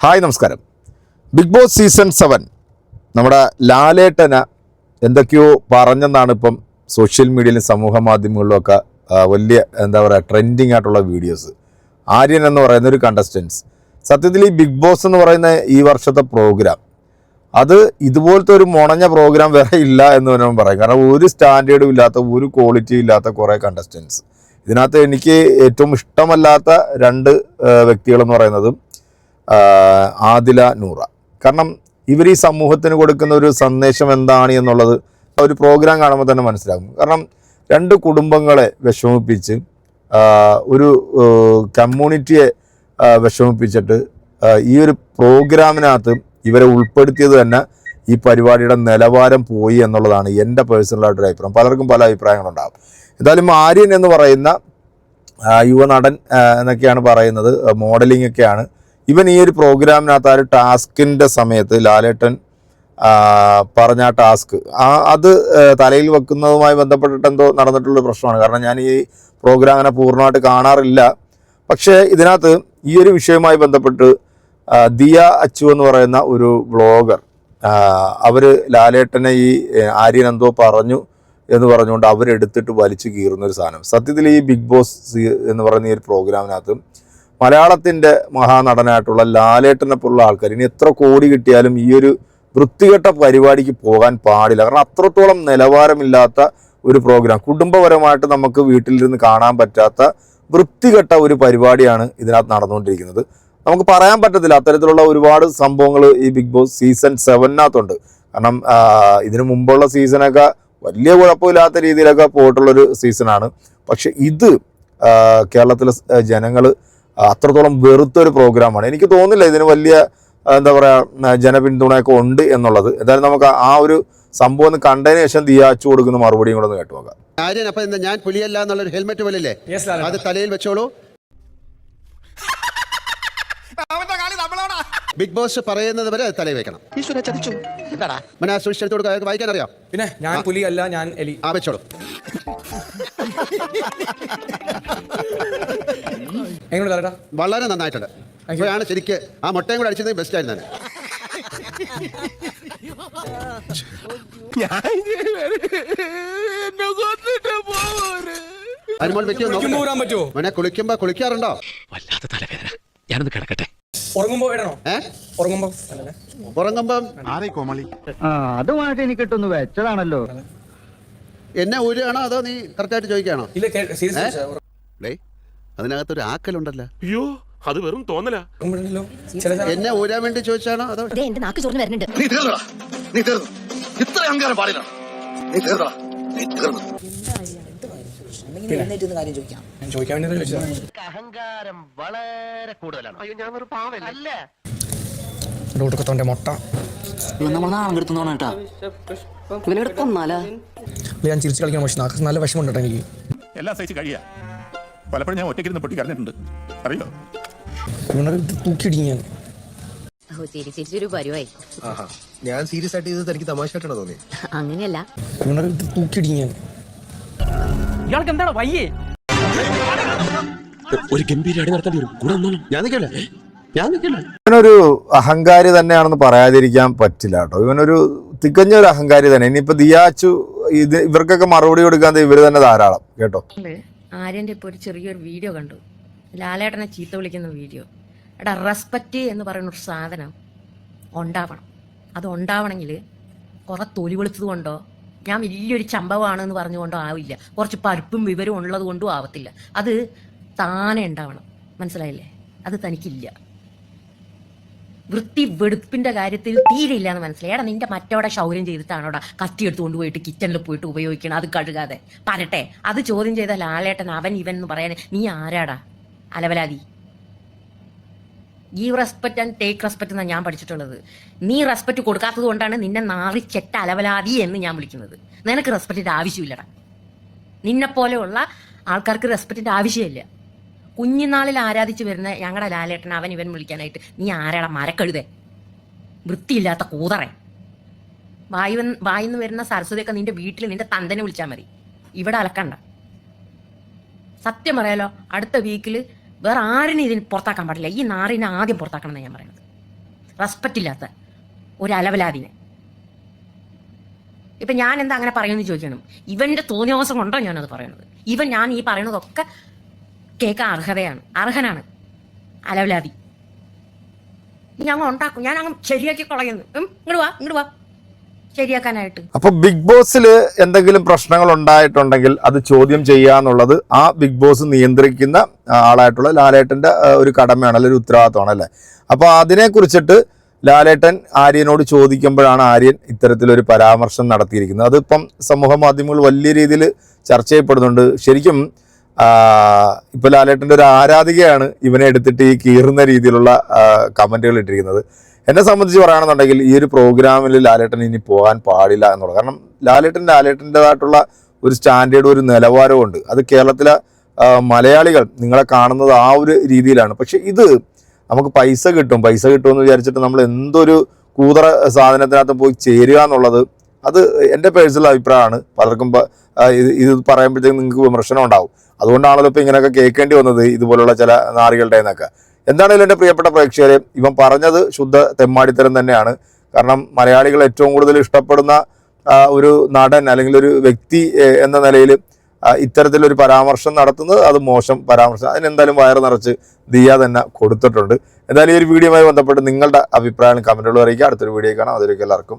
Hi നമസ്കാരം. Big boss season seven നമ്മുടെ ലാലേട്ടന എന്തൊക്കെയോ പറഞ്ഞെന്നാണ് ഇപ്പം സോഷ്യൽ മീഡിയയിലും സമൂഹ മാധ്യമങ്ങളിലും ഒക്കെ വലിയ എന്താ പറയുക ട്രെൻഡിങ് ആയിട്ടുള്ള വീഡിയോസ്. ആര്യൻ എന്ന് പറയുന്ന ഒരു കണ്ടസ്റ്റൻസ് സത്യത്തിൽ ഈ ബിഗ് ബോസ് എന്ന് പറയുന്ന ഈ വർഷത്തെ പ്രോഗ്രാം അത് ഇതുപോലത്തെ ഒരു മുണഞ്ഞ പ്രോഗ്രാം വേറെ ഇല്ല എന്ന് തന്നെ പറയാം കാരണം ഒരു സ്റ്റാൻഡേർഡും ഇല്ലാത്ത ഒരു ക്വാളിറ്റിയും ഇല്ലാത്ത കുറേ കണ്ടസ്റ്റൻസ് ഇതിനകത്ത് എനിക്ക് ഏറ്റവും ഇഷ്ടമല്ലാത്ത രണ്ട് വ്യക്തികളെന്ന് പറയുന്നതും ആദില നൂറ. കാരണം ഇവർ ഈ സമൂഹത്തിന് കൊടുക്കുന്ന ഒരു സന്ദേശം എന്താണ് എന്നുള്ളത് ഒരു പ്രോഗ്രാം കാണുമ്പോൾ തന്നെ മനസ്സിലാകും. കാരണം രണ്ട് കുടുംബങ്ങളെ വിഷമിപ്പിച്ച് ഒരു കമ്മ്യൂണിറ്റിയെ വിഷമിപ്പിച്ചിട്ട് ഈ ഒരു പ്രോഗ്രാമിനകത്ത് ഇവരെ ഉൾപ്പെടുത്തിയത് തന്നെ ഈ പരിപാടിയുടെ നിലവാരം പോയി എന്നുള്ളതാണ് എന്റെ പേഴ്സണലായിട്ടൊരു അഭിപ്രായം. പലർക്കും പല അഭിപ്രായങ്ങളുണ്ടാകും. എന്തായാലും ആര്യൻ എന്ന് പറയുന്ന യുവനടൻ എന്നൊക്കെയാണ് പറയുന്നത് മോഡലിംഗ് ഒക്കെയാണ്. ഇവൻ ഈ ഒരു പ്രോഗ്രാമിനകത്ത് ആ ഒരു ടാസ്കിന്റെ സമയത്ത് ലാലേട്ടൻ പറഞ്ഞ ആ ടാസ്ക് ആ അത് തലയിൽ വെക്കുന്നതുമായി ബന്ധപ്പെട്ടിട്ട് എന്തോ നടന്നിട്ടുള്ള പ്രശ്നമാണ്. കാരണം ഞാൻ ഈ പ്രോഗ്രാം അങ്ങനെ പൂർണമായിട്ട് കാണാറില്ല. പക്ഷേ ഇതിനകത്ത് ഈ ഒരു വിഷയവുമായി ബന്ധപ്പെട്ട് ദിയ അച്ചു എന്ന് പറയുന്ന ഒരു വ്ളോഗർ അവർ ലാലേട്ടനെ ഈ ആര്യൻ എന്തോ പറഞ്ഞു എന്ന് പറഞ്ഞുകൊണ്ട് അവരെടുത്തിട്ട് വലിച്ചു കീറുന്ന ഒരു സാധനം. സത്യത്തിൽ ഈ ബിഗ് ബോസ് എന്ന് പറയുന്ന ഈ ഒരു പ്രോഗ്രാമിനകത്ത് മലയാളത്തിന്റെ മഹാനടനായിട്ടുള്ള ലാലേട്ടനെ പോലുള്ള ആൾക്കാർ ഇനി എത്ര കോടി കിട്ടിയാലും ഈ ഒരു വൃത്തികെട്ട പരിപാടിക്ക് പോകാൻ പാടില്ല. കാരണം അത്രത്തോളം നിലവാരമില്ലാത്ത ഒരു പ്രോഗ്രാം കുടുംബപരമായിട്ട് നമുക്ക് വീട്ടിലിരുന്ന് കാണാൻ പറ്റാത്ത വൃത്തികെട്ട ഒരു പരിപാടിയാണ് ഇതിനകത്ത് നടന്നുകൊണ്ടിരിക്കുന്നത്. നമുക്ക് പറയാൻ പറ്റത്തില്ല. അത്തരത്തിലുള്ള ഒരുപാട് സംഭവങ്ങൾ ഈ ബിഗ് ബോസ് സീസൺ സെവനകത്തുണ്ട് കാരണം ഇതിനു മുമ്പുള്ള സീസണൊക്കെ വലിയ കുഴപ്പമില്ലാത്ത രീതിയിലൊക്കെ പോയിട്ടുള്ളൊരു സീസണാണ് പക്ഷെ ഇത് കേരളത്തിലെ ജനങ്ങൾ അത്രത്തോളം വെറുത്തൊരു പ്രോഗ്രാമാണ് എനിക്ക് തോന്നുന്നില്ല ഇതിന് വലിയ എന്താ പറയുക ജനപിന്തുണയൊക്കെ ഉണ്ട് എന്നുള്ളത്. എന്തായാലും നമുക്ക് ആ ഒരു സംഭവം ഒന്ന് കണ്ടതിന് ശേഷം ദിയാച്ചു കൊടുക്കുന്ന മറുപടിയും കൂടെ ഒന്ന് കേട്ടു നോക്കാം. ഞാൻ പുലിയല്ല എന്നുള്ളൊരു ഹെൽമെറ്റ് പോലില്ലേ Yes, അത് തലയിൽ വെച്ചോളൂ. ബിഗ് ബോസ് പറയുന്നത് വരെ അത് തലയിൽ വെക്കണം ഈശ്വര ചതിച്ചു മനെ സൂക്ഷിച്ചെടുത്ത് കൊടുക്കുക വായിക്കാൻ അറിയാം. പിന്നെ ഞാൻ പുലിയല്ല ഞാൻ എലി. ആ വെച്ചോളൂ. വളരെ നന്നായിട്ടുണ്ട്. ഇപ്പോഴാണ് ശരിക്ക് ആ മുട്ടയും കൂടെ അടിച്ചത് ബെസ്റ്റ് ആയിരുന്നു മോനെ കുളിക്കുമ്പോ കുളിക്കാറുണ്ടോ? വല്ലാത്ത തലവേദന. ഞാനൊന്ന് കിടക്കട്ടെ. ഉറങ്ങുമ്പോ ഇടണോ? ഉറങ്ങുമ്പോ? ഉറങ്ങുമ്പം? അതുമായിട്ട് എനിക്കിട്ടൊന്ന് വെച്ചതാണല്ലോ. എന്നെ ഊരുകയാണോ അതോ നീ കറക്റ്റായിട്ട് ചോദിക്കുകയാണോ? ഇല്ല സീരിയസ് ഡേ അതിനകത്തൊരു ആക്കലുണ്ടല്ലോ. അയ്യോ അത് വെറും തോന്നലാ. എന്നെ ഊരാൻ വേണ്ടി ചോദിച്ചാണോ അതോ ദേ എന്റെ നാക്ക് ചോർന്ന് വരുന്നുണ്ട്. നീ തീർന്നടാ. നീ തീർന്നു. ഇത്ര അഹങ്കാരം പാടില്ല. നീ തീർന്നടാ. നീ തീർന്നു. ഞാൻ ചോദിക്കാൻ വേണ്ടി ചോദിച്ചതാണ് അഹങ്കാരം വളരെ കൂടുതലാണ്. അയ്യോ ഞാൻ ഒരു പാവല്ല? അല്ല. ഡോട്ടുക്കത്തോന്റെ മുട്ട. നമ്മൾ നാളെ എടുത്തോണ കേട്ടാ. ഇവനെ ഞാൻ ചിരിച്ചു കളിക്കാൻ പക്ഷെ നല്ല വിഷമം കേട്ടോ എനിക്ക്? എല്ലാം സഹിച്ച് കഴിയാ. പലപ്പോഴും ഞാൻ ഒറ്റയ്ക്കിരുന്ന് പൊട്ടി കരഞ്ഞിട്ടുണ്ട് അറിയോ തൂക്കിയിടിക്കും ഞാൻ. ഞാൻ സീരിയസ് ആയിട്ട് ഇത് തനിക്ക് തമാശയായിട്ടാണ് തോന്നി അങ്ങനെയല്ല. തൂക്കിയിടിക്കും ഞാൻ. ഇയാൾക്ക് എന്താണ് വയ്യേ? ഒരു ഗംഭീര നടത്തേണ്ടി വരും. കൂടെ വന്നോളാം ഞാൻ നിൽക്കല്ലേ. ഞാൻ നിൽക്കല്ലേ. ഇവനൊരു അഹങ്കാരി തന്നെയാണെന്ന് പറയാതിരിക്കാൻ പറ്റില്ല കേട്ടോ. ഇവനൊരു തികഞ്ഞ ഒരു അഹങ്കാരി തന്നെ. ഇനിയിപ്പോ ദിയാച്ചു ഇത് ഇവർക്കൊക്കെ മറുപടി കൊടുക്കാൻ ഇവർ തന്നെ ധാരാളം. കേട്ടോ? ആര്യന്റെ ഇപ്പൊ ഒരു ചെറിയൊരു വീഡിയോ കണ്ടു. ലാലേട്ടനെ ചീത്ത വിളിക്കുന്ന വീഡിയോ. എടാ റെസ്പെക്റ്റ് എന്ന് പറയുന്ന ഒരു സാധനം ഉണ്ടാവണം. അത് ഉണ്ടാവണമെങ്കിൽ കുറെ തൊലി വെളുത്തത് കൊണ്ടോ ഞാൻ വലിയൊരു ചമ്പവാണ് എന്ന് പറഞ്ഞുകൊണ്ടും ആവില്ല. കുറച്ച് പരിപ്പും വിവരവും ഉള്ളത് കൊണ്ടും ആവത്തില്ല. അത് താനെ ഉണ്ടാവണം. മനസ്സിലായില്ലേ? അത് തനിക്കില്ല. വൃത്തി വെടുപ്പിന്റെ കാര്യത്തിൽ തീരെ ഇല്ലാന്ന് മനസ്സിലായി. എടാ നിന്റെ മറ്റവിടെ ശൗര്യം ചെയ്തിട്ടാണോടാ കത്തി എടുത്തുകൊണ്ട് പോയിട്ട് കിച്ചണിൽ പോയിട്ട് ഉപയോഗിക്കണം അത് കഴുകാതെ. പറട്ടെ അത് ചോദ്യം ചെയ്ത ലാലേട്ടൻ അവൻ ഇവൻ എന്ന് പറയാൻ. നീ ആരാടാ? അലവലാതി. ഈ റെസ്പെക്റ്റ് ആൻഡ് ടേക്ക് റെസ്പെക്റ്റ് എന്നാണ് ഞാൻ പഠിച്ചിട്ടുള്ളത്. നീ റെസ്പെക്റ്റ് കൊടുക്കാത്തത് കൊണ്ടാണ് നിന്നെ നാറി ചെട്ട അലവലാതി എന്ന് ഞാൻ വിളിക്കുന്നത്. നിനക്ക് റെസ്പെക്റ്റിന്റെ ആവശ്യമില്ലടാ. നിന്നെ പോലെയുള്ള ആൾക്കാർക്ക് റെസ്പെക്റ്റിന്റെ ആവശ്യമില്ല. കുഞ്ഞിനാളിൽ ആരാധിച്ചു വരുന്ന ഞങ്ങളുടെ ലാലേട്ടൻ അവൻ ഇവൻ വിളിക്കാനായിട്ട് നീ ആരാടാ മരക്കഴുതേ? വൃത്തിയില്ലാത്ത കൂതറേ. വായു വായിന്ന് വരുന്ന സരസ്വതിയൊക്കെ നിന്റെ വീട്ടിൽ നിന്റെ തന്തനെ വിളിച്ചാൽ മതി. ഇവിടെ അലക്കണ്ട. സത്യം പറയാലോ അടുത്ത വീക്കിൽ വേറെ ആരിനെ ഇതിന് പുറത്താക്കാൻ പാടില്ല. ഈ നാറിനെ ആദ്യം പുറത്താക്കണം എന്നാണ് ഞാൻ പറയുന്നത്. റെസ്പെക്റ്റ് ഇല്ലാത്ത ഒരു അലവലാതിനെ. ഇപ്പൊ ഞാൻ എന്താ അങ്ങനെ പറയുമെന്ന് ചോദിക്കണം. ഇവന്റെ തോന്നിയവസം കൊണ്ടോ ഞാനത് പറയുന്നത്? ഇവൻ ഞാൻ ഈ പറയുന്നതൊക്കെ കേൾക്കാൻ അർഹതയാണ്. അർഹനാണ്. അലവലാതി. ഞങ്ങൾ ഉണ്ടാക്കും. ഞാൻ അങ്ങ് ശരിയാക്കി കളയുന്നു. ഇങ്ങോട്ട് ഇങ്ങട് വാ ഇങ്ങോട്ട് വാ. ശരിയാക്കാനായിട്ട്. അപ്പൊ ബിഗ് ബോസിൽ എന്തെങ്കിലും പ്രശ്നങ്ങൾ ഉണ്ടായിട്ടുണ്ടെങ്കിൽ അത് ചോദ്യം ചെയ്യാന്നുള്ളത് ആ ബിഗ് ബോസ് നിയന്ത്രിക്കുന്ന ആളായിട്ടുള്ള ലാലേട്ടന്റെ ഒരു കടമയാണ് അല്ലെങ്കിൽ ഒരു ഉത്തരവാദിത്തമാണ് അല്ലേ? അപ്പൊ അതിനെ കുറിച്ചിട്ട് ലാലേട്ടൻ ആര്യനോട് ചോദിക്കുമ്പോഴാണ് ആര്യൻ ഇത്തരത്തിലൊരു പരാമർശം നടത്തിയിരിക്കുന്നത്. അതിപ്പം സമൂഹ മാധ്യമങ്ങൾ വലിയ രീതിയിൽ ചർച്ച ചെയ്യപ്പെടുന്നുണ്ട്. ശരിക്കും ഇപ്പൊ ലാലേട്ടന്റെ ഒരു ആരാധികയാണ് ഇവനെ എടുത്തിട്ട് ഈ കീറുന്ന രീതിയിലുള്ള കമന്റുകൾ ഇട്ടിരിക്കുന്നത്. എന്നെ സംബന്ധിച്ച് പറയുകയാണെന്നുണ്ടെങ്കിൽ ഈ ഒരു പ്രോഗ്രാമിൽ ലാലേട്ടൻ ഇനി പോകാൻ പാടില്ല എന്നുള്ളത്. കാരണം ലാലേട്ടൻ ലാലേട്ടന്റെതായിട്ടുള്ള ഒരു സ്റ്റാൻഡേർഡ് ഒരു നിലവാരമുണ്ട് അത് കേരളത്തിലെ മലയാളികൾ നിങ്ങളെ കാണുന്നത് ആ ഒരു രീതിയിലാണ്. പക്ഷെ ഇത് നമുക്ക് പൈസ കിട്ടും. പൈസ കിട്ടുമെന്ന് വിചാരിച്ചിട്ട് നമ്മൾ എന്തൊരു കൂതറ സാധനത്തിനകത്ത് പോയി ചേരുക എന്നുള്ളത് അത് എന്റെ പേഴ്സണൽ അഭിപ്രായമാണ്. പലർക്കും ഇത് പറയുമ്പോഴത്തേക്കും നിങ്ങൾക്ക് വിമർശനം ഉണ്ടാവും. അതുകൊണ്ടാണല്ലോ ഇപ്പോൾ ഇങ്ങനെയൊക്കെ കേൾക്കേണ്ടി വന്നത് ഇതുപോലുള്ള ചില നാറികളുടെ എന്നൊക്കെ. എന്താണെങ്കിലും എന്റെ പ്രിയപ്പെട്ട പ്രേക്ഷകരെ ഇവൻ പറഞ്ഞത് ശുദ്ധ തെമ്മാടിത്തരം തന്നെയാണ്. കാരണം മലയാളികൾ ഏറ്റവും കൂടുതൽ ഇഷ്ടപ്പെടുന്ന ഒരു നടൻ അല്ലെങ്കിൽ ഒരു വ്യക്തി എന്ന നിലയിൽ ഇത്തരത്തിലൊരു പരാമർശം നടത്തുന്നത് അത് മോശം പരാമർശം. അതിനെന്തായാലും വയറ് നിറച്ച് ദിയ തന്നെ കൊടുത്തിട്ടുണ്ട്. എന്തായാലും ഈ ഒരു വീഡിയോയുമായി ബന്ധപ്പെട്ട് നിങ്ങളുടെ അഭിപ്രായം കമന്റുകൾ അറിയിക്കുക. അടുത്തൊരു വീഡിയോ കാണാം. അതിലേക്ക് എല്ലാവർക്കും